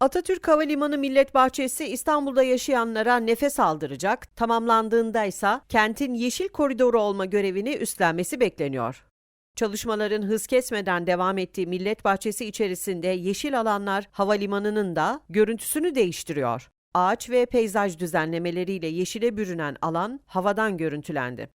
Atatürk Havalimanı Millet Bahçesi İstanbul'da yaşayanlara nefes aldıracak, tamamlandığında ise kentin yeşil koridoru olma görevini üstlenmesi bekleniyor. Çalışmaların hız kesmeden devam ettiği Millet Bahçesi içerisinde yeşil alanlar havalimanının da görüntüsünü değiştiriyor. Ağaç ve peyzaj düzenlemeleriyle yeşile bürünen alan havadan görüntülendi.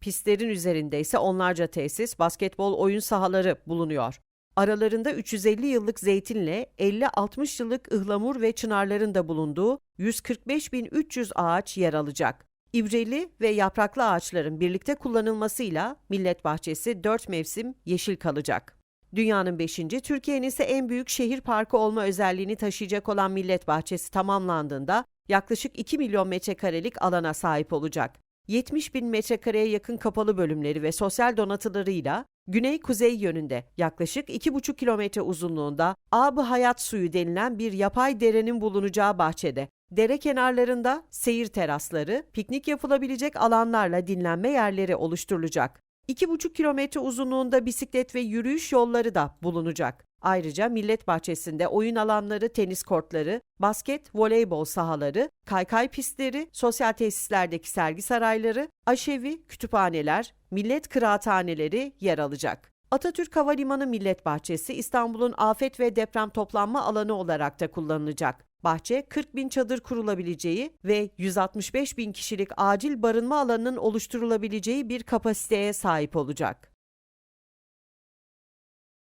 Pistlerin üzerinde ise onlarca tesis, basketbol oyun sahaları bulunuyor. Aralarında 350 yıllık zeytinle 50-60 yıllık ıhlamur ve çınarların da bulunduğu 145.300 ağaç yer alacak. İbreli ve yapraklı ağaçların birlikte kullanılmasıyla Millet Bahçesi 4 mevsim yeşil kalacak. Dünyanın 5. Türkiye'nin ise en büyük şehir parkı olma özelliğini taşıyacak olan Millet Bahçesi tamamlandığında yaklaşık 2 milyon metrekarelik alana sahip olacak. 70 bin metrekareye yakın kapalı bölümleri ve sosyal donatılarıyla güney-kuzey yönünde yaklaşık 2,5 kilometre uzunluğunda Ab Hayat Suyu denilen bir yapay derenin bulunacağı bahçede dere kenarlarında seyir terasları, piknik yapılabilecek alanlarla dinlenme yerleri oluşturulacak. 2,5 kilometre uzunluğunda bisiklet ve yürüyüş yolları da bulunacak. Ayrıca Millet Bahçesi'nde oyun alanları, tenis kortları, basket, voleybol sahaları, kaykay pistleri, sosyal tesislerdeki sergi sarayları, aşevi, kütüphaneler, millet kıraathaneleri yer alacak. Atatürk Havalimanı Millet Bahçesi İstanbul'un afet ve deprem toplanma alanı olarak da kullanılacak. Bahçe 40 bin çadır kurulabileceği ve 165 bin kişilik acil barınma alanının oluşturulabileceği bir kapasiteye sahip olacak.